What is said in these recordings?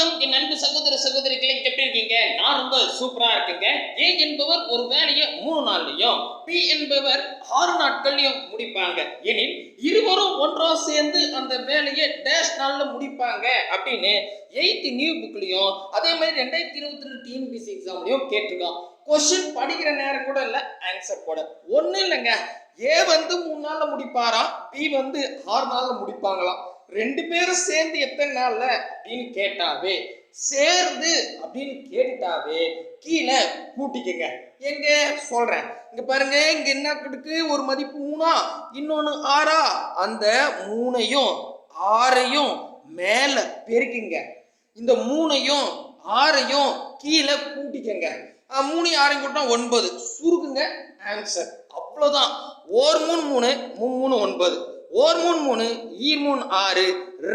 வணக்கம். என் அன்பு சகோதர சகோதரிகளை எப்படி இருக்கீங்க? நான் ரொம்ப சூப்பரா இருக்கேங்க. ஏ என்பவர் ஒரு வேலையை மூணு நாள்லயும் பி என்பவர் ஆறு நாட்கள்லயும் முடிப்பாங்க. எனில் இருவரும் ஒன்றா சேர்ந்து அந்த வேலையை டேஷ் நாள்ல முடிப்பாங்க அப்படின்னு எயித் நியூ புக்லயும் அதே மாதிரி ரெண்டாயிரத்தி இருபத்தி ரெண்டு டிஎன்பிசி எக்ஸாம்லயும் கேட்டிருக்கான். கொஸ்டின் படிக்கிற நேரம் கூட இல்ல ஆன்சர் கூட. ஒன்றும் இல்லைங்க. ஏ வந்து மூணு நாள்ல முடிப்பாராம் பி வந்து ஆறு நாள்ல முடிப்பாங்களாம். ரெண்டு பேரும் சேர்ந்து எத்தனை நாள்ல அப்படின்னு கேட்டாவே சேர்ந்து அப்படின்னு கேட்டுட்டாவே கீழே கூட்டிக்கங்க. எங்க? சொல்றேன். இங்க பாருங்க இங்க என்ன இருக்கு? ஒரு மதிப்பு மூணா இன்னொன்னு ஆறா? அந்த மூணையும் ஆறையும் மேல பெருக்குங்க. இந்த மூணையும் ஆறையும் கீழே கூட்டிக்கங்க. மூணு ஆறையும் கூட்டினா ஒன்பது. சுருக்குங்க ஆன்சர் அவ்வளோதான் ஓர் மூணு மூணு மூணு மூணு ஒன்பது. ஓர் மூணு மூணு மூணு ஆறு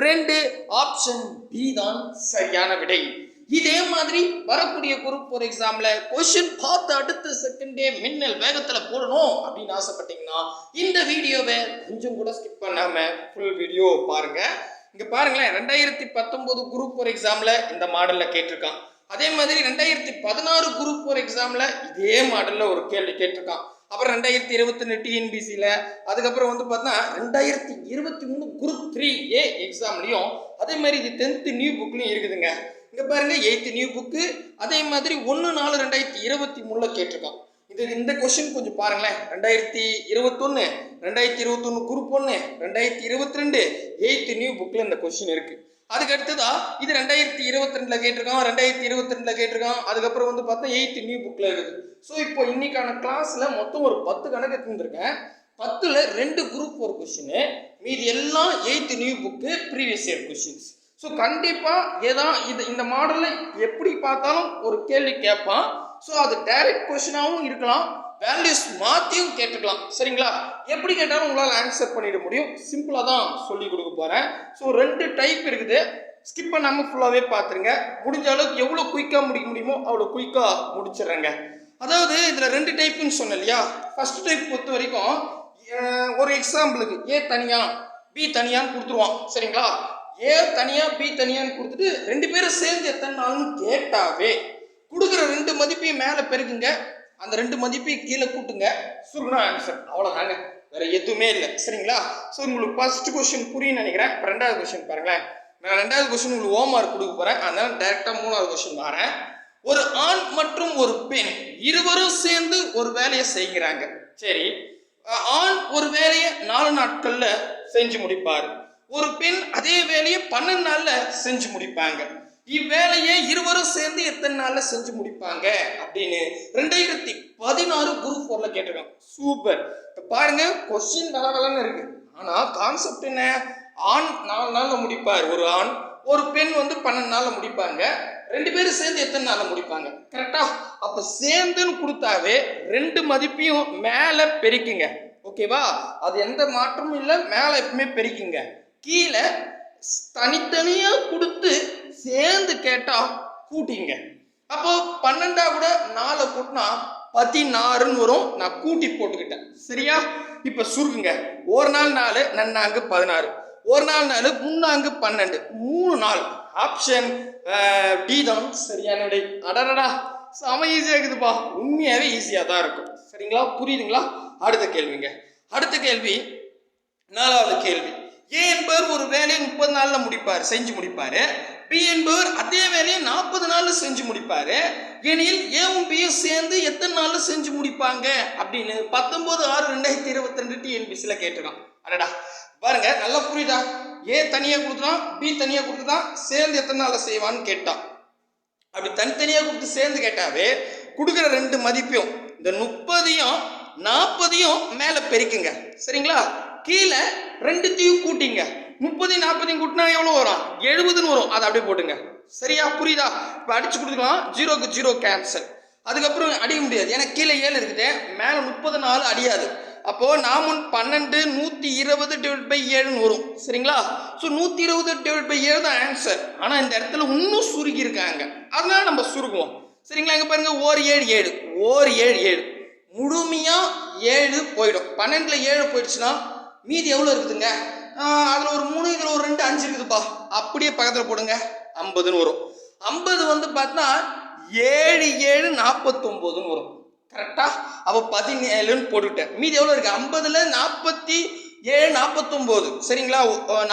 ரெண்டு ஆப்ஷன் பி தான் சரியான விடை. இதே மாதிரி வரக்கூடிய குரூப் ஃபோர் எக்ஸாம்ல கொஸ்டின் பார்த்து அடுத்த செகண்டே மின்னல் வேகத்துல போடணும் அப்படின்னு ஆசைப்பட்டீங்கன்னா இந்த வீடியோவை கொஞ்சம் கூட ஸ்கிப் பண்ணாம ஃபுல் வீடியோ பாருங்க. இங்க பாருங்களேன் ரெண்டாயிரத்தி பத்தொன்பது குரூப் ஃபோர் எக்ஸாம்ல இந்த மாடல்ல கேட்டிருக்கான். அதே மாதிரி ரெண்டாயிரத்தி பதினாறு குரூப் ஃபோர் எக்ஸாம்ல இதே மாடல்ல ஒரு கேள்வி கேட்டிருக்கான். அப்புறம் ரெண்டாயிரத்தி இருபத்தி ரெண்டு டிஎன்பிசியில் அதுக்கப்புறம் வந்து பார்த்தோன்னா ரெண்டாயிரத்தி இருபத்தி மூணு குரூப் த்ரீ ஏ எக்ஸாம்லேயும் அதே மாதிரி இது டென்த்து நியூ புக்லையும் இருக்குதுங்க. இங்கே பாருங்க எயித்து நியூ புக்கு அதே மாதிரி ஒன்று நாலு ரெண்டாயிரத்தி இருபத்தி மூணில் கேட்டிருக்கோம் இது இந்த கொஷின் கொஞ்சம் பாருங்களேன். ரெண்டாயிரத்தி இருபத்தொன்று ரெண்டாயிரத்தி இருபத்தொன்று குரூப் ஒன்று ரெண்டாயிரத்தி இருபத்தி ரெண்டு எயித்து நியூ புக்கில் இந்த கொஷின் இருக்குது அதுக்கு அடுத்ததா இது ரெண்டாயிரத்தி இருபத்தி ரெண்டுல கேட்டிருக்கான் ரெண்டாயிரத்தி இருபத்தி ரெண்டுல கேட்டிருக்கான் அதுக்கப்புறம் வந்து பார்த்தா எயித்து நியூ புக்ல இருக்குது ஸோ இப்போ இன்னைக்கான கிளாஸ்ல மொத்தம் ஒரு பத்து கணக்கு தந்துருக்கேன் பத்துல ரெண்டு குரூப் ஒரு கொஷின் மீதி எல்லாம் eighth new book previous year questions so கண்டிப்பாக ஏதா இது இந்த மாடலில் எப்படி பார்த்தாலும் ஒரு கேள்வி கேட்பான். ஸோ அது டைரக்ட் கொஷினாகவும் இருக்கலாம். வேல்யூஸ் மாற்றியும் கேட்டுக்கலாம். சரிங்களா? எப்படி கேட்டாலும் உங்களால் ஆன்சர் பண்ணிட முடியும். சிம்பிளாக தான் சொல்லி கொடுக்க போகிறேன் ஸோ ரெண்டு டைப் இருக்குது. ஸ்கிப் பண்ணாமல் ஃபுல்லாகவே பார்த்துருங்க முடிஞ்ச அளவுக்கு எவ்வளோ குயிக்காக முடிக்க முடியுமோ அவ்வளோ குயிக்காக முடிச்சிடுறேங்க. அதாவது இதில் ரெண்டு டைப்புன்னு சொன்னேன் இல்லையா? ஃபஸ்ட் டைப் பொறுத்த வரைக்கும் ஒரு எக்ஸாம்பிளுக்கு ஏ தனியாக பி தனியான்னு கொடுத்துருவான். சரிங்களா? ஏ தனியாக பி தனியான்னு கொடுத்துட்டு ரெண்டு பேரும் சேர்ந்து எத்தனை நாள்னு கேட்டாவே கொடுக்குற ரெண்டு மதிப்பையும் மேலே பெருக்குங்க. அந்த ரெண்டு மதிப்பையும் கீழே கூட்டுங்க. சுருகுனா ஆன்சர் அவ்வளோதாங்க வேற எதுவுமே இல்லை. சரிங்களா? ஸோ உங்களுக்கு ஃபர்ஸ்ட் கொஸ்டின் புரியும்னு நினைக்கிறேன். இப்போ ரெண்டாவது கொஸ்டின் பாருங்களேன். நான் ரெண்டாவது கொஸ்டின் உங்களுக்கு ஹோம் மார்க் கொடுக்க போகிறேன் அதனால டேரெக்டாக மூணாவது கொஸ்டின் வரேன் ஒரு ஆண் மற்றும் ஒரு பெண் இருவரும் சேர்ந்து ஒரு வேலையை செய்கிறாங்க. சரி. ஆண் ஒரு வேலையை நாலு நாட்களில் செஞ்சு முடிப்பார். ஒரு பெண் அதே வேலையை பன்னெண்டு நாளில் செஞ்சு முடிப்பாங்க. இவ்வேலையை இருவரும் சேர்ந்து எத்தனை நாள்ல செஞ்சு முடிப்பாங்க அப்படின்னு ரெண்டாயிரத்தி பதினாறு குரூப் ஃபோர்ல கேட்டிருக்காங்க. சூப்பர். இப்ப பாருங்க கொஸ்டின் நல்ல இருக்கு. ஆனா கான்செப்ட் என்ன? ஆண் நாலு நாள்ல முடிப்பார். ஒரு ஆண் ஒரு பெண் வந்து பன்னெண்டு நாள்ல முடிப்பாங்க. ரெண்டு பேரும் சேர்ந்து எத்தனை நாள்ல முடிப்பாங்க? கரெக்டா அப்ப சேர்ந்துன்னு கொடுத்தாவே ரெண்டு மதிப்பையும் மேல பெருக்குங்க. ஓகேவா அது எந்த மாற்றமும் இல்லை மேல எப்பவுமே பெருக்குங்க. கீழே தனித்தனியா கொடுத்து சேர்ந்து கேட்டா கூட்டிங்க. அப்போ பன்னெண்டா கூட நாலை கூட்டினா பதினாறுன்னு வரும். நான் கூட்டி போட்டுக்கிட்டேன். சரியா? இப்ப சுருக்குங்க. ஒரு நாள் நாலு நன்னாங்கு பதினாறு. ஒரு நாள் நாலு முன்னாங்கு பன்னெண்டு. மூணு நாள். ஆப்ஷன் டி தான். சரியான விடை அடடடா. செம ஈஸியாக இருக்குதுப்பா. உண்மையாகவே ஈஸியாக தான் இருக்கும். சரிங்களா? புரியுதுங்களா? அடுத்த கேள்விங்க. அடுத்த கேள்வி நாலாவது கேள்வி. ஏ என்பவர் ஒரு வேலையை முப்பது நாளில் முடிப்பார் செஞ்சு முடிப்பார். பி என்பவர் அதே வேலையை நாற்பது நாளில் செஞ்சு முடிப்பார். எனில் ஏவும் பியும் சேர்ந்து எத்தனை நாளில் செஞ்சு முடிப்பாங்க? அப்படின்னு பத்தொம்போது ஆறு ரெண்டாயிரத்தி இருபத்தி ரெண்டு டிஎன்பிசியில் கேட்டிருக்கான். அடடா. பாருங்க நல்லா புரியுதா? ஏ தனியாக கொடுத்துட்டான் பி தனியாக கொடுத்துட்டான் சேர்ந்து எத்தனை நாளில் செய்வான்னு கேட்டான். அப்படி தனித்தனியாக கொடுத்து சேர்ந்து கேட்டாவே கொடுக்குற ரெண்டு மதிப்பையும் இந்த முப்பதையும் நாற்பதையும் மேலே பெருக்குங்க. சரிங்களா? கீழே ரெண்டுத்தையும் கூட்டிங்க. முப்பதையும் நாற்பதையும் கூட்டினா எவ்வளோ வரும்? எழுபதுன்னு வரும். அதை அப்படியே போட்டுங்க. சரியா? புரியுதா? இப்போ அடிச்சு கொடுத்துக்கலாம். ஜீரோக்கு ஜீரோ கேன்சல் அதுக்கப்புறம் அடிக்க முடியாது. ஏன்னா கீழே ஏழு இருக்குது. மேலே முப்பது நாலு அடியாது. அப்போது நாமும் பன்னெண்டு நூற்றி இருபது டிவைட் பை ஏழுன்னு வரும். சரிங்களா? ஸோ நூற்றி இருபது டிவைட் பை ஏழு தான் ஆன்சர் ஆனால் இந்த இடத்துல இன்னும் சுருக்கி இருக்காங்க அதனால நம்ம சுருக்குவோம். சரிங்களா? இங்கே பாருங்கள் ஓர் ஏழு ஏழு. ஓர் ஏழு ஏழு. முழுமையாக ஏழு போயிடும். பன்னெண்டில் ஏழு போயிடுச்சுன்னா மீதி எவ்வளோ இருக்குதுங்க? அதில் ஒரு மூணு இதில் ஒரு ரெண்டு அஞ்சு இருக்குதுப்பா. அப்படியே பக்கத்தில் போடுங்க. ஐம்பதுன்னு வரும். ஐம்பது வந்து பார்த்தா ஏழு ஏழு நாற்பத்தொம்போதுன்னு வரும். கரெக்டா அப்போ பதினேழுன்னு போட்டுவிட்டேன் மீதி எவ்வளோ இருக்கு? ஐம்பதுல நாற்பத்தி ஏழு நாற்பத்தொம்போது சரிங்களா?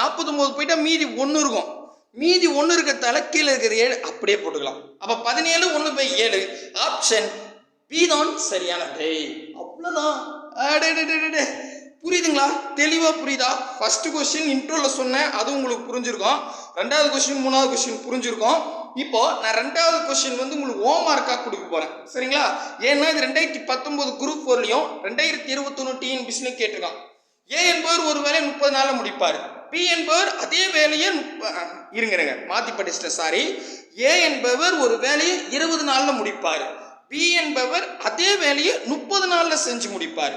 நாற்பத்தொம்போது போயிட்டா மீதி ஒன்று இருக்கும். மீதி ஒன்று இருக்கிறதால கீழே இருக்கிற ஏழு. அப்படியே போட்டுக்கலாம். அப்போ பதினேழு ஒன்று பை ஏழு. ஆப்ஷன் பி தான் சரியானது. அவ்வளோதான் புரியுதுங்களா? தெளிவாக புரியுதா? ஃபர்ஸ்ட் கொஸ்டின் இன்ட்ரோவில் சொன்னேன் அது உங்களுக்கு புரிஞ்சிருக்கும். ரெண்டாவது கொஸ்டின் மூணாவது கொஸ்டின் புரிஞ்சிருக்கும். இப்போ நான் ரெண்டாவது கொஸ்டின் வந்து உங்களுக்கு ஹோம் மார்க்காக கொடுக்க போகிறேன் சரிங்களா? ஏன்னா இது ரெண்டாயிரத்தி பத்தொம்போது குரூப் ஃபோர்லையும் ரெண்டாயிரத்தி இருபத்தொன்று டிஎன் பிஸ்னு கேட்டிருக்கான். ஏ என்பவர் ஒரு வேலையை முப்பது நாளில் முடிப்பார். பி என்பவர் அதே வேலையை முப்ப அஹ், மாற்றி படிச்சிட்டேன் சாரி ஏ என்பவர் ஒரு வேலையை இருபது நாளில் முடிப்பார். பி என்பவர் அதே வேலையை முப்பது நாளில் செஞ்சு முடிப்பார்.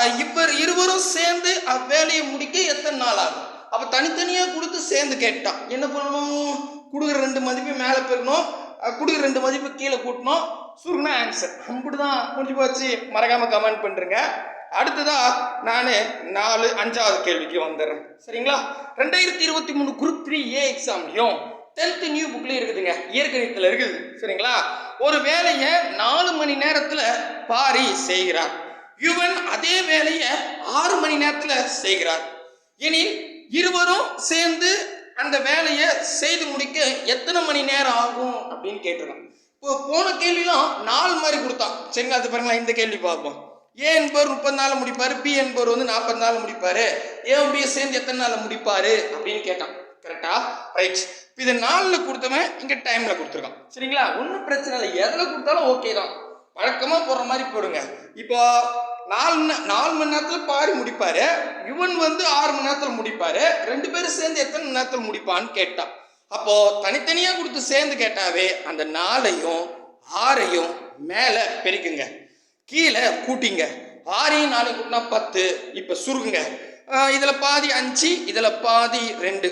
இவர் இருவரும் சேர்ந்து அவ்வேலையை முடிக்க எத்தனை நாள் ஆகும்? அப்போ தனித்தனியாக கொடுத்து சேர்ந்து கேட்டான். என்ன பண்ணணும்? கொடுக்குற ரெண்டு மதிப்பு மேலே பெறணும். கொடுக்குற ரெண்டு மதிப்பு கீழே கூட்டணும். சுருணா ஆன்சர் அப்படிதான் முடிஞ்சு போச்சு. மறக்காம கமெண்ட் பண்ணுறேங்க அடுத்ததா நான் நாலு அஞ்சாவது கேள்விக்கு வந்துடுறேன். சரிங்களா? ரெண்டாயிரத்தி இருபத்தி மூணு குரூப் த்ரீ ஏ எக்ஸாம்லையும் டென்த்து நியூ புக்லேயும் இருக்குதுங்க. இயற்கணிதத்தில் இருக்குது. சரிங்களா? ஒரு வேலையை நாலு மணி நேரத்தில் பாரி செய்கிறார். யுவன் அதே வேலையை ஆறு மணி நேரத்தில் செய்கிறார். எனில் இருவரும் சேர்ந்து அந்த வேலையை செய்து முடிக்க எத்தனை மணி நேரம் ஆகும் அப்படின்னு கேட்டிருக்கான். இப்போ போன கேள்விலாம் நாலு மாதிரி கொடுத்தான். சரிங்களா? அது பாருங்களா இந்த கேள்வி பார்ப்போம். ஏ என்பவர் முப்பது நாள் முடிப்பார் பி என்பவர் வந்து நாற்பது நாள் முடிப்பார். ஏ பி சேர்ந்து எத்தனை நாள் முடிப்பார் அப்படின்னு கேட்டான். கரெக்டா ரைட் இதை நாலில் கொடுத்தவன் இங்கே டைமில் கொடுத்துருக்கான். சரிங்களா? ஒன்றும் பிரச்சனை இல்லை. எதில் கொடுத்தாலும் ஓகே தான். வழக்கமாக போடுற மாதிரி போடுங்க. இப்போ நாலு நாலு மணி நேரத்தில் பாரி முடிப்பார். இவன் வந்து ஆறு மணி நேரத்தில் முடிப்பார். ரெண்டு பேரும் சேர்ந்து எத்தனை மணி நேரத்தில் முடிப்பான்னு கேட்டான் அப்போது தனித்தனியாக கொடுத்து சேர்ந்து கேட்டாவே அந்த நாளையும் ஆறையும் மேலே பெருக்குங்க. கீழே கூட்டிங்க. ஆறையும் நாளையும் கூட்டினா பத்து இப்போ சுருக்குங்க. இதில் பாதி அஞ்சு இதில் பாதி ரெண்டு.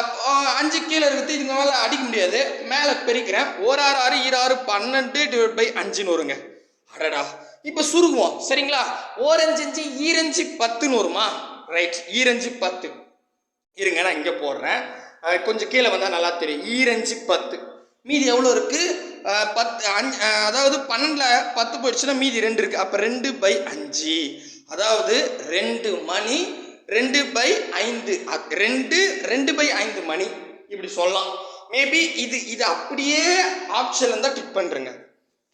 அப்போ அஞ்சு கீழே இருக்குது இதுக்கு மேலே அடிக்க முடியாது. மேலே பெருக்கிறேன். ஒரு ஆறு ஆறு ஈர ஆறு பன்னெண்டு டிவைட் பை அஞ்சுன்னு வருங்க. அடடா. இப்போ சுருகுவோம் சரிங்களா? ஓரஞ்சு அஞ்சு ஈரஞ்சு பத்துன்னு வருமா? ரைட் ஈரஞ்சு பத்து. இருங்க நான் இங்கே போடுறேன். கொஞ்சம் கீழே வந்தால் நல்லா தெரியும். ஈரஞ்சு பத்து. மீதி எவ்வளோ இருக்குது பத்து அஞ்சு அதாவது பன்னெண்டில் பத்து போயிடுச்சுன்னா மீதி ரெண்டு இருக்குது அப்போ ரெண்டு பை அஞ்சு. அதாவது ரெண்டு மணி ரெண்டு பை ஐந்து. ரெண்டு ரெண்டு பை ஐந்து மணி. இப்படி சொல்லலாம். மேபி இது இது அப்படியே ஆப்ஷன் தான் டிக் பண்ணுறேங்க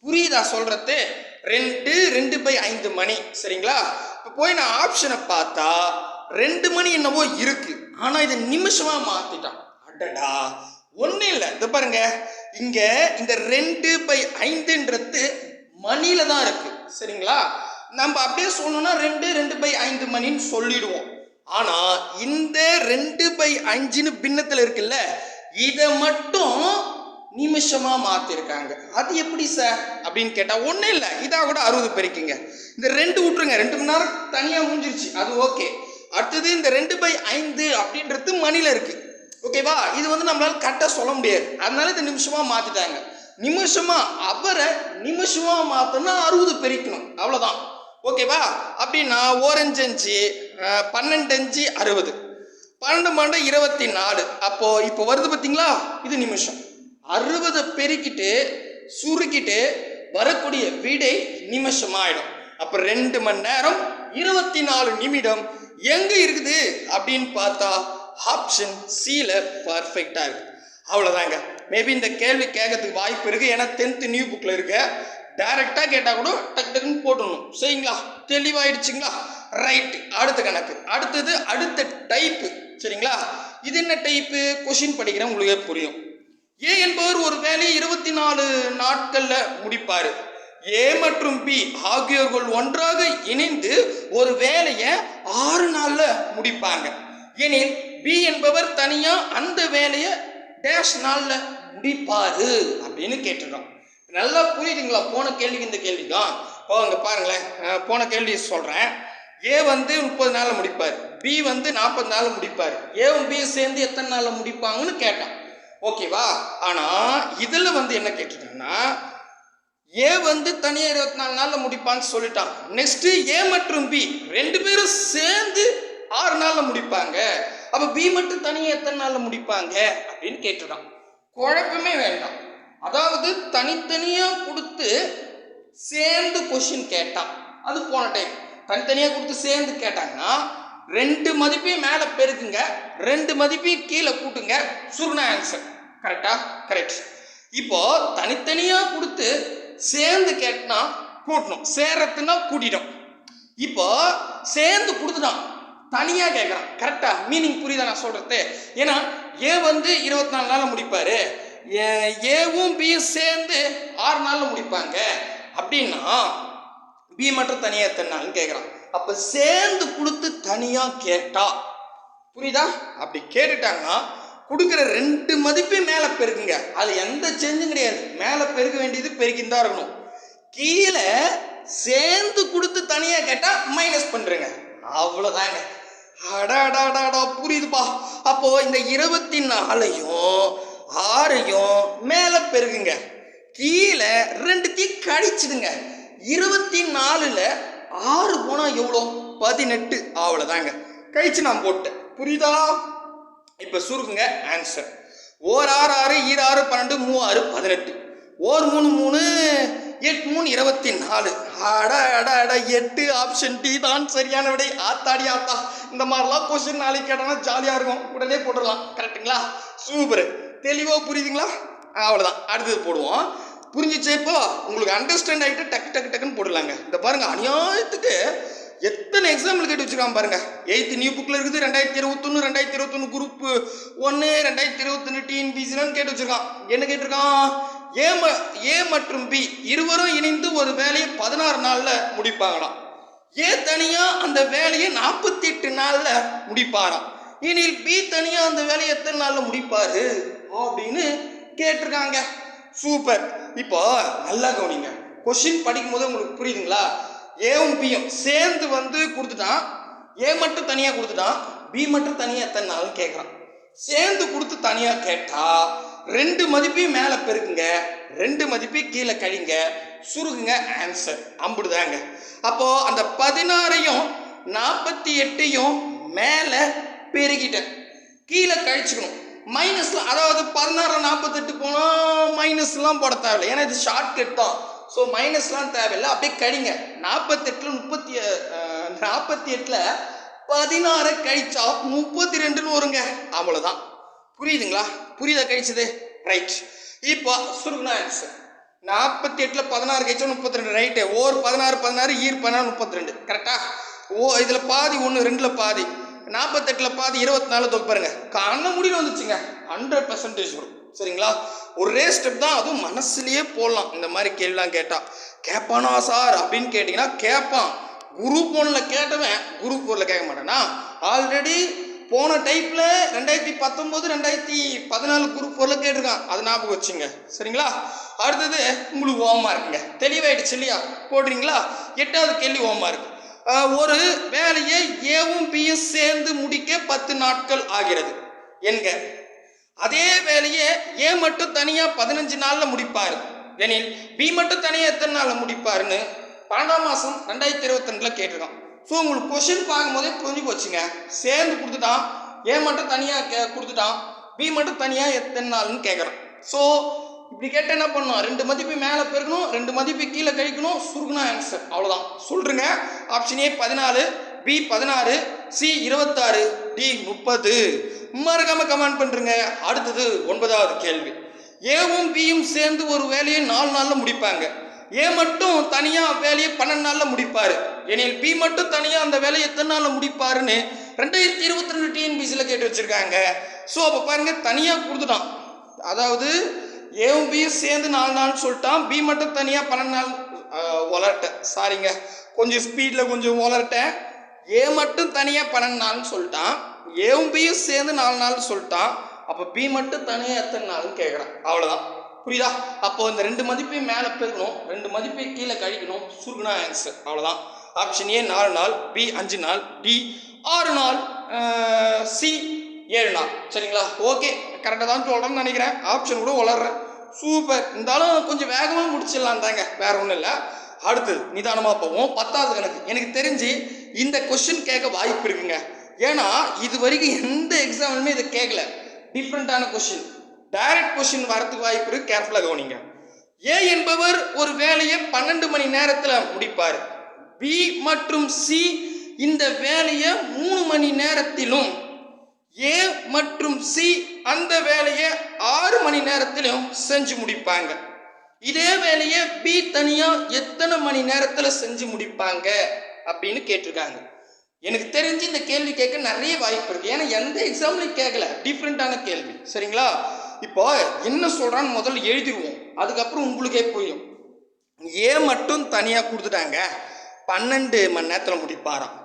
புரியுதா சொல்கிறதே ரெண்டு ரெண்டு பை ஐந்து மணி. சரிங்களா? இப்போ போய் நான் ஆப்ஷனை பார்த்தா ரெண்டு மணி என்னவோ இருக்கு. ஆனால் இதை நிமிஷமாக மாற்றிட்டான் அடடா. ஒன்றும் இல்லை. இது பாருங்க. இங்கே இந்த ரெண்டு பை ஐந்துன்றது மணியில தான் இருக்கு. சரிங்களா? நம்ம அப்படியே சொன்னோம்னா ரெண்டு ரெண்டு பை ஐந்து மணின்னு சொல்லிடுவோம். ஆனால் இந்த ரெண்டு பை அஞ்சுன்னு பின்னத்தில் இருக்குல்ல இதை மட்டும் நிமிஷமா மாத்திருக்காங்க. அது எப்படி சார்? அப்படின்னு கேட்டா ஒன்றும் இல்லை. இதா கூட அறுபது பெருக்கிங்க. இந்த ரெண்டு விட்டுருங்க ரெண்டு மணி நேரம் தனியாக முடிஞ்சிருச்சு அது ஓகே. அடுத்தது இந்த ரெண்டு பை ஐந்து அப்படின்றது மணில இருக்கு. ஓகேவா இது வந்து நம்மளால கரெக்டாக சொல்ல முடியாது. அதனால இந்த நிமிஷமா மாத்திட்டாங்க. நிமிஷமா அவரை நிமிஷமா மாத்தணும்னா அறுபது பெருக்கணும். அவ்வளோதான் ஓகேவா அப்படின்னா ஓரஞ்சு அஞ்சு பன்னெண்டு அஞ்சு அறுபது. பன்னெண்டு பன்னெண்டு இருபத்தி நாலு. அப்போ இப்போ வருது பார்த்தீங்களா இது நிமிஷம். அறுபதை பெருக்கிட்டு சுருக்கிட்டு வரக்கூடிய விடை நிமிஷம் ஆயிடும் அப்போ ரெண்டு மணி நேரம் இருபத்தி நாலு நிமிடம் எங்க இருக்குது அப்படின்னு பார்த்தா ஆப்ஷன் சியில் பர்ஃபெக்டாக இருக்கு. அவ்வளோதாங்க மேபி இந்த கேள்வி கேட்கறதுக்கு வாய்ப்பு இருக்கு. ஏன்னா டென்த்து நியூ புக்கில் இருக்க. டைரெக்டாக கேட்டால் கூட டக்கு டக்குன்னு போட்டுடணும். சரிங்களா? தெளிவாயிடுச்சுங்களா? ரைட் அடுத்த கணக்கு. அடுத்தது அடுத்த டைப்பு சரிங்களா? இது என்ன டைப்பு கொஷின் படிக்கிறேன் உங்களுக்கே புரியும். ஏ என்பவர் ஒரு வேலையை இருபத்தி நாலு நாட்களில் முடிப்பார். ஏ மற்றும் பி ஆகியோர்கள் ஒன்றாக இணைந்து ஒரு வேலையை ஆறு நாளில் முடிப்பாங்க. எனில் பி என்பவர் தனியாக அந்த வேலையை டேஷ் நாளில் முடிப்பாரு அப்படின்னு கேட்டிருக்கோம் நல்லா புரியுதுங்களா? போன கேள்விக்கு இந்த கேள்விக்கும் இப்போ இங்க பாருங்களேன். போன கேள்வி சொல்கிறேன் ஏ வந்து முப்பது நாளில் முடிப்பார். பி வந்து நாற்பது நாளில் முடிப்பார். ஏவும் பி சேர்ந்து எத்தனை நாளில் முடிப்பாங்கன்னு கேட்டான். ஓகேவா? ஆனால் இதில் வந்து என்ன கேட்டிருக்காங்கன்னா ஏ வந்து தனியாக இருபத்தி நாலு நாளில் முடிப்பான்னு சொல்லிட்டான். நெக்ஸ்ட்டு ஏ மற்றும் பி ரெண்டு பேரும் சேர்ந்து ஆறு நாளில் முடிப்பாங்க. அப்போ பி மட்டும் தனியாக எத்தனை நாளில் முடிப்பாங்க? அப்படின்னு கேட்டுட்டான். குழப்பமே வேண்டாம். அதாவது தனித்தனியாக கொடுத்து சேர்ந்து கொஷின் கேட்டான். அது போன டைம் தனித்தனியாக கொடுத்து சேர்ந்து கேட்டாங்கன்னா ரெண்டு மதிப்பையும் மேலே பெருக்குங்க. ரெண்டு மதிப்பையும் கீழே கூட்டுங்க. சுருணா ஆன்சர் கரெக்டா கரெக்ட் இப்போ தனித்தனியாக கொடுத்து சேர்ந்து கேட்டனா கூட்டணும். சேரத்துனா கூட்டிட்டோம். இப்போ சேர்ந்து கொடுத்துட்டான் தனியாக கேட்குறான் கரெக்டா மீனிங் புரியுதா நான் சொல்கிறது ஏன்னா ஏ வந்து இருபத்தி நாலு நாளில் முடிப்பாரு. ஏ- ஏவும் பியும் சேர்ந்து ஆறு நாளில் முடிப்பாங்க. அப்படின்னா பி மட்டும் தனியாக எத்தனை நாள்னு கேட்குறான் அப்போ சேர்ந்து கொடுத்து தனியாக கேட்டா. புரியுதா? அப்படி கேட்டுட்டாங்கன்னா கொடுக்குற ரெண்டு மதிப்பையும் மேலே பெருக்குங்க. அது எந்த சேஞ்சும் கிடையாது. மேலே பெருக்க வேண்டியது பெருக்கின்னு தான் இருக்கணும். கீழே சேர்ந்து கொடுத்து தனியாக கேட்டால் மைனஸ் பண்ணுறேங்க அவ்வளோதாங்க அடாடாடாடா புரியுதுப்பா. அப்போது இந்த இருபத்தி நாலையும் ஆறையும் மேலே பெருகுங்க கீழே ரெண்டுத்தையும் கழிச்சிடுங்க. இருபத்தி நாலில் ஆறு போனால் எவ்வளோ? பதினெட்டு. அவ்வளோதாங்க கழிச்சு நான் போட்டேன். புரியுதா? இப்போ சுருக்குங்க ஆன்சர் ஓர் ஆறு ஆறு ஈர் ஆறு பன்னெண்டு மூ ஆறு பதினெட்டு. ஓர் மூணு மூணு எட்டு மூணு இருபத்தி நாலு. அட அட அட எட்டு ஆப்ஷன் டி தான் சரியான விடை. ஆத்தாடி ஆத்தா. இந்த மாதிரிலாம் கொஸ்டின் நாளைக்கு கேட்டோம்னா ஜாலியாக இருக்கும். உடனே போட்டுடலாம். கரெக்டுங்களா சூப்பர். தெளிவாக புரியுதுங்களா? அவ்வளோதான் அடுத்தது போடுவோம். புரிஞ்சிச்சு இப்போ? உங்களுக்கு அண்டர்ஸ்டாண்ட் ஆகிட்டு டக்கு டக்கு டக்குன்னு போடலாங்க இந்த பாருங்கள் அநியாயத்துக்கு எத்தனை எக்ஸாம்பிள் கேட்டு வச்சுருக்கான் பாருங்க. எயித்து நியூ புக்கில் இருக்குது ரெண்டாயிரத்தி இருபத்தொன்று ரெண்டாயிரத்தி இருபத்தொன்று குரூப் ஒன்று ரெண்டாயிரத்தி இருபத்தொன்று டிஎன்பிசிலாம் கேட்டு வச்சிருக்கான். என்ன கேட்டிருக்கான்? ஏ ம ஏ மற்றும் பி இருவரும் இணைந்து ஒரு வேலையை பதினாறு நாளில் முடிப்பாங்களாம். ஏ தனியாக அந்த வேலையை நாற்பத்தி எட்டு நாளில் முடிப்பாராம். இனி பி தனியாக அந்த வேலையை எத்தனை நாளில் முடிப்பார்? அப்படின்னு கேட்டிருக்காங்க. சூப்பர் இப்போ நல்லா கவனிங்க. கொஷின் படிக்கும் போது உங்களுக்கு புரியுதுங்களா? ஏவும் பியும் சேர்ந்து வந்து கொடுத்துட்டான். ஏ மட்டும் தனியாக கொடுத்துட்டான். பி மட்டும் தனியாக தன்னாலும் கேட்குறான் சேர்ந்து கொடுத்து தனியாக கேட்டால் ரெண்டு மதிப்பையும் மேலே பெருக்குங்க. ரெண்டு மதிப்பையும் கீழே கழிங்க. சுருகுங்க ஆன்சர் அம்புடுதாங்க. அப்போது அந்த பதினாறையும் நாற்பத்தி எட்டையும் மேலே பெருகிட்டேன். கீழே கழிச்சுக்கணும். மைனஸ்லாம் அதாவது பதினாறு நாற்பத்தெட்டு போனால் மைனஸ்லாம் போட தேவையில்லை. ஏன்னா இது ஷார்ட்கட் தான். ஸோ மைனஸ்லாம் தேவையில்லை. அப்படியே கழிங்க நாற்பத்தெட்டில் முப்பத்தி நாற்பத்தி எட்டில் பதினாறு கழிச்சா முப்பத்தி ரெண்டுன்னு வருங்க. அவ்வளோதான் புரியுதுங்களா? புரியுதா கழிச்சது? ரைட் இப்போ சுருகுனா ஆன்சர் நாற்பத்தி எட்டில் பதினாறு கழிச்சா முப்பத்தி ரெண்டு ரைட்டு ஓர் பதினாறு பதினாறு ஈர் பதினாறு முப்பத்தி ரெண்டு கரெக்டா ஓ இதில் பாதி ஒன்று ரெண்டில் பாதி. நாற்பத்தெட்டில் பாதி இருபத்தி நாலு தொகுப்பாருங்க கண்ண முடியல வந்துச்சுங்க. ஹண்ட்ரட் பர்சன்டேஜ் வரும். சரிங்களா? ஒரே ஸ்டெப் தான் அதுவும் மனசுலயே போடலாம். இந்த மாதிரி கேள்விலாம் கேட்டா. கேட்பானா சார்? அப்படின்னு கேட்டிங்கன்னா கேட்பான். குரூப் ஒன்றில் கேட்டவன் குரூப் ஃபோரில் கேட்க மாட்டானா? ஆல்ரெடி போன டைப்பில் ரெண்டாயிரத்தி பத்தொம்போது ரெண்டாயிரத்தி பதினாலு குரூப் ஃபோரில் கேட்டிருக்கான். அது ஞாபகம் வச்சுங்க. சரிங்களா? அடுத்தது உங்களுக்கு ஓமா இருக்குங்க. தெளிவாயிடுச்சு இல்லையா? போடுறீங்களா? எட்டாவது கேள்வி ஓமா இருக்கு. ஒரு வேலையை ஏவும் பியும் சேர்ந்து முடிக்க பத்து நாட்கள் ஆகிறது. என்க அதே வேலையை ஏ மட்டும் தனியாக பதினஞ்சு நாளில் முடிப்பார். எனில் பி மட்டும் தனியாக எத்தனை நாளில் முடிப்பாருன்னு பன்னெண்டாம் மாதம் ரெண்டாயிரத்தி இருபத்தி ரெண்டில் கேட்டிருக்கான். ஸோ உங்களுக்கு கொஷின் பார்க்கும்போதே புரிஞ்சு போச்சுங்க. சேர்ந்து கொடுத்துட்டான். ஏ மட்டும் தனியாக கே கொடுத்துட்டான். பி மட்டும் தனியாக எத்தனை நாள்னு கேட்குறான் ஸோ இப்படி கேட்டால் என்ன பண்ணணும் ரெண்டு மதிப்பு மேலே பெருக்கணும் ரெண்டு மதிப்பு கீழே கழிக்கணும். சுருக்குனா ஆன்சர் அவ்வளோதான் சொல்கிறேங்க ஆப்ஷன் ஏ பதினாலு பி பதினாறு சி இருபத்தாறு டி முப்பது. மறக்காம கமெண்ட் பண்ணுறங்க அடுத்தது ஒன்பதாவது கேள்வி. ஏவும் பியும் சேர்ந்து ஒரு வேலையை நாலு நாளில் முடிப்பாங்க. ஏ மட்டும் தனியாக வேலையை பன்னெண்டு நாளில் முடிப்பார். எனில் பி மட்டும் தனியாக அந்த வேலையை எத்தனை நாளில் முடிப்பாருன்னு ரெண்டாயிரத்தி இருபத்தி ரெண்டு டிஎன்பிசியில் கேட்டு வச்சுருக்காங்க. ஸோ அப்போ பாருங்க தனியாக கொடுத்துட்டான். அதாவது ஏவும் பியும் சேர்ந்து நாலு நாள் சொல்லிட்டான். பி மட்டும் தனியாக பன்னெண்டு நாள் வளர்ட்டேன் சாரிங்க கொஞ்சம் ஸ்பீடில் கொஞ்சம் வளர்ட்டேன் ஏ மட்டும் தனியாக பன்னெண்டு நாள்னு சொல்லிட்டான். ஏவும் பியும் சேர்ந்து நாலு நாள் சொல்லிட்டான் அப்போ பி மட்டும் தனியாக எத்தனை நாள்னு கேட்குறான் அவ்வளோதான் புரியுதா? அப்போ இந்த ரெண்டு மதிப்பையும் மேலே பெருக்கணும். ரெண்டு மதிப்பையும் கீழே கழிக்கணும். சுருகுனா ஆன்சர் அவ்வளோதான் ஆப்ஷன் ஏ நாலு நாள். பி அஞ்சு நாள். டி ஆறு நாள். சி ஏழு நாள். சரிங்களா? ஓகே கரெக்டாக தான் சொல்கிறேன்னு நினைக்கிறேன். ஆப்ஷன் கூட வளர்றேன். சூப்பர் இருந்தாலும் கொஞ்சம் வேகமாக முடிச்சிடலாம் தாங்க வேற ஒன்றும் இல்லை. அடுத்தது நிதானமாக போவோம். பத்தாவது கணக்கு. எனக்கு தெரிஞ்சு இந்த கொஷின் கேட்க வாய்ப்பு இருக்குங்க. ஏன்னா இது வரைக்கும் எந்த எக்ஸாம்லுமே இதை கேட்கல டிஃப்ரெண்ட்டான கொஷின் டைரக்ட் கொஷின் வரத்துக்கு வாய்ப்பு இருக்கு. கேர்ஃபுல்லாக கவனிங்க. ஏ என்பவர் ஒரு வேலையை பன்னெண்டு மணி நேரத்தில் முடிப்பார். பி மற்றும் சி இந்த வேலையை மூணு மணி நேரத்திலும் ஏ மற்றும் சி அந்த வேலையை ஆறு மணி நேரத்திலும் செஞ்சு முடிப்பாங்க. இதே வேலையை பி தனியாக எத்தனை மணி நேரத்தில் செஞ்சு முடிப்பாங்க? அப்படின்னு கேட்டிருக்காங்க. எனக்கு தெரிஞ்சு இந்த கேள்வி கேட்க நிறைய வாய்ப்பு இருக்குது ஏன்னா எந்த எக்ஸாம்லையும் கேட்கல. டிஃப்ரெண்ட்டான கேள்வி. சரிங்களா? இப்போ என்ன சொல்கிறான்னு முதல்ல எழுதிடுவோம் அதுக்கப்புறம் உங்களுக்கே புரியும். ஏ மட்டும் தனியாக கொடுத்துட்டாங்க. பன்னெண்டு மணி நேரத்தில் முடிப்பாராம்.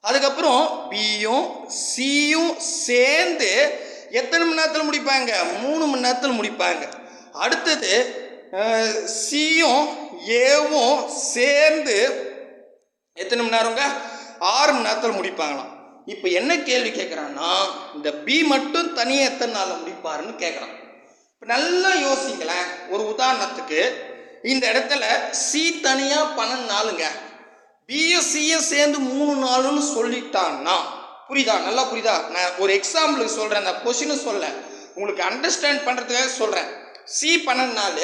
அதுக்கப்புறம் பியும் சியும் சேர்ந்து எத்தனை மணி நேரத்தில் முடிப்பாங்க? மூணு மணி நேரத்தில் முடிப்பாங்க. அடுத்தது சியும் ஏவும் சேர்ந்து எத்தனை மணி நேரங்க? ஆறு மணி நேரத்தில் முடிப்பாங்களாம். இப்போ என்ன கேள்வி கேட்குறான்னா இந்த பி மட்டும் தனியாக எத்தனை நாளில் முடிப்பாருன்னு கேட்குறான் இப்போ நல்லா யோசிங்களேன். ஒரு உதாரணத்துக்கு இந்த இடத்துல சி தனியாக பன்னெண்டு நாளுங்க. பிஎஸ்சியை சேர்ந்து மூணு நாளுன்னு சொல்லிட்டான்னா புரியுதா? நல்லா புரியுதா? நான் ஒரு எக்ஸாம்பிளுக்கு சொல்கிறேன் அந்த கொஷினை சொல்ல. உங்களுக்கு அண்டர்ஸ்டாண்ட் பண்ணுறதுக்காக சொல்கிறேன் சி பன்னெண்டு நாள்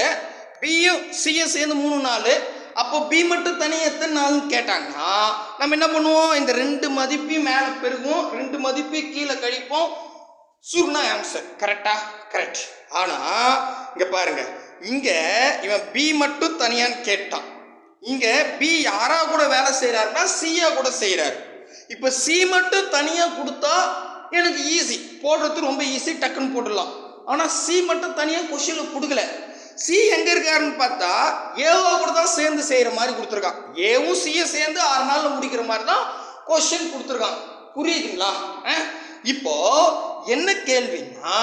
பியும் சியும் சேர்ந்து மூணு நாள் அப்போ பி மட்டும் தனியாக எத்தனை நாள்னு கேட்டாங்கன்னா நம்ம என்ன பண்ணுவோம்? இந்த ரெண்டு மதிப்பையும் மேலே பெருகும் ரெண்டு மதிப்பையும் கீழே கழிப்போம். சுருனா ஆன்சர் கரெக்டா கரெக்ட் ஆனா இங்க பாருங்க. இங்க இவன் பி மட்டும் தனியான்னு கேட்டான். இங்க பி யாரா கூட வேலை செய்யறாருன்னா சியா கூட செய்யறாரு இப்ப சி மட்டும் தனியா கொடுத்தா எனக்கு ஈஸி போடுறது ரொம்ப ஈஸி டக்குன்னு போட்டுடலாம். ஆனா சி மட்டும் தனியா கொஷினில் கொடுக்கல. சி எங்க இருக்காருன்னு பார்த்தா ஏவோ கூட தான் சேர்ந்து செய்யற மாதிரி கொடுத்துருக்கான். ஏவும் சியை சேர்ந்து ஆறு நாள்ல முடிக்கிற மாதிரி தான் கொஸ்டின் கொடுத்துருக்கான். புரியுதுங்களா? இப்போ என்ன கேள்வின்னா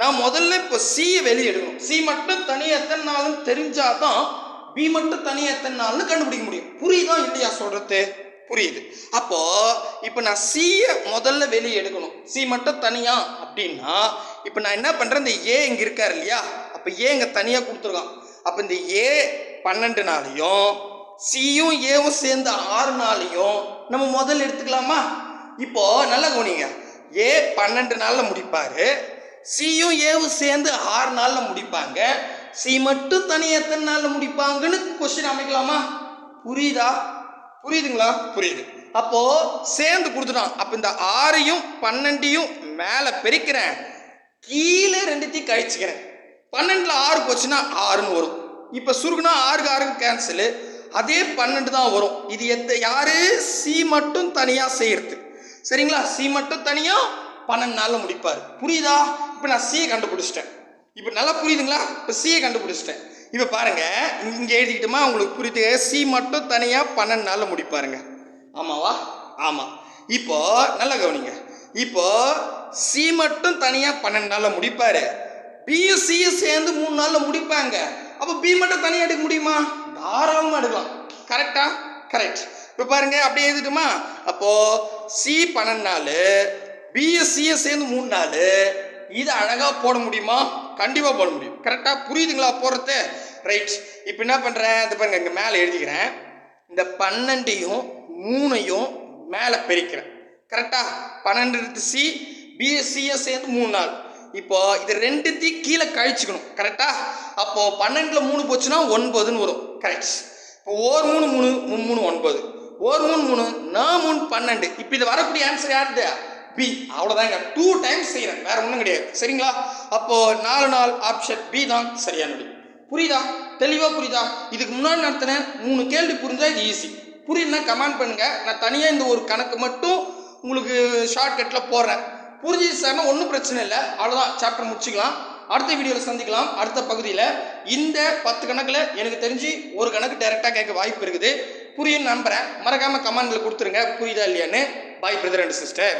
நான் முதல்ல இப்போ சியை வெளியிடணும். சி மட்டும் தனியாக எத்தனை நாள்னு தெரிஞ்சாதான் பி மட்டும் தனியாக எத்தனை நாள்னு கண்டுபிடிக்க முடியும். புரியுதா இல்லையா சொல்றது? புரியுது. அப்போ இப்போ நான் சியை முதல்ல வெளியே எடுக்கணும் சி மட்டும் தனியா அப்படின்னா இப்போ நான் என்ன பண்றேன்? இந்த ஏ இங்க இருக்கார் இல்லையா? அப்போ ஏ இங்கே தனியாக கொடுத்துருக்கான். அப்போ இந்த ஏ பன்னெண்டு நாளையும் சியும் ஏவும் சேர்ந்து ஆறு நாளையும் நம்ம முதல்ல எடுத்துக்கலாமா? இப்போ நல்லா கவனிங்க. ஏ பன்னெண்டு நாளில் முடிப்பார் சியும் ஏவும் சேர்ந்து ஆறு நாளில் முடிப்பாங்க. சி மட்டும் தனி எத்தனை நாளில் முடிப்பாங்கன்னு கொஸ்டின் அமைக்கலாமா? புரியுதா? புரியுதுங்களா? புரியுது. அப்போ சேர்ந்து கொடுத்துட்டான். அப்போ இந்த ஆறையும் பன்னெண்டையும் மேலே பெருக்கிறேன். கீழே ரெண்டுத்தையும் கழிச்சுக்கிறேன். பன்னெண்டில் ஆறு போச்சுன்னா ஆறுன்னு வரும். இப்போ சுருக்குனா ஆறுக்கு ஆறுக்கு கேன்சலு அதே பன்னெண்டு தான் வரும். இது எத்த யாரு? சி மட்டும் தனியாக செய்யறது. சரிங்களா? சி மட்டும் தனியாக பன்னெண்டு நாளில் முடிப்பார். புரியுதா? இப்போ நான் சியை கண்டுபிடிச்சிட்டேன். இப்போ நல்லா புரியுதுங்களா? இப்போ சியை கண்டுபிடிச்சிட்டேன். இப்போ பாருங்க இங்கே எழுதிக்கிட்டோமா? உங்களுக்கு புரியுது. சி மட்டும் தனியாக பன்னெண்டு நாளில் முடிப்பாருங்க. ஆமாவா? ஆமாம் இப்போ நல்லா கவனிங்க. இப்போ சி மட்டும் தனியாக பன்னெண்டு நாளில் முடிப்பாரு. பியும் சியும் சேர்ந்து மூணு நாளில் முடிப்பாங்க. அப்போ பி மட்டும் தனியாக எடுக்க முடியுமா? தாராளமாக எடுக்கலாம். கரெக்டா கரெக்ட் இப்போ பாருங்க அப்படியே எழுதிட்டுமா? அப்போ சி பன்னெண்டு நாள் பியும் சியும் சேர்ந்து மூணு நாள். இது அழகாக போட முடியுமா? கண்டிப்பாக போட முடியும். கரெக்டாக புரியுதுங்களா போகிறது ரைட் இப்போ என்ன பண்ணுறேன் இது பாருங்க இங்கே மேலே எழுதிக்கிறேன். இந்த பன்னெண்டையும் மூணையும் மேலே பெருக்கிறேன். கரெக்டாக பன்னெண்டு எடுத்து சி பிஎஸ்சியும் சேர்ந்து மூணு நாள். இப்போ இது ரெண்டுத்தையும் கீழே கழிச்சுக்கணும் கரெக்டா அப்போ பன்னெண்டுல மூணு போச்சுன்னா ஒன்பதுன்னு வரும் கரெக்ட் இப்போ ஓர் மூணு மூணு மூணு மூணு ஒன்பது. ஓர் மூணு மூணு நான் மூணு பன்னெண்டு. இப்போ இது வரக்கூடிய ஆன்சர் யாருது? பி அவ்வளோதாங்க டூ டைம்ஸ் செய்கிறேன் வேற ஒன்றும் கிடையாது. சரிங்களா? அப்போ நாலு நாள் ஆப்ஷன் பி தான் சரியானது புரியுதா? தெளிவாக புரியுதா? இதுக்கு முன்னாடி நடத்தின மூணு கேள்வி புரிஞ்சால் இது ஈஸி புரியுதுன்னா கமெண்ட் பண்ணுங்க. நான் தனியாக இந்த ஒரு கணக்கு மட்டும் உங்களுக்கு ஷார்ட்கட்டில் போடுறேன். புரிஞ்சிச்சு சார்னா ஒன்றும் பிரச்சனை இல்லை. அவ்வளோதான் சாப்டர் முடிச்சுக்கலாம். அடுத்த வீடியோவில் சந்திக்கலாம். அடுத்த பகுதியில் இந்த பத்து கணக்கில் எனக்கு தெரிஞ்சு ஒரு கணக்கு டைரெக்டாக கேட்க வாய்ப்பு இருக்குது. புரியும் நம்புகிறேன் மறக்காமல் கமெண்டில் கொடுத்துருங்க. புரியுதா இல்லையான்னு? பாய் பிரதர் அண்ட் சிஸ்டர்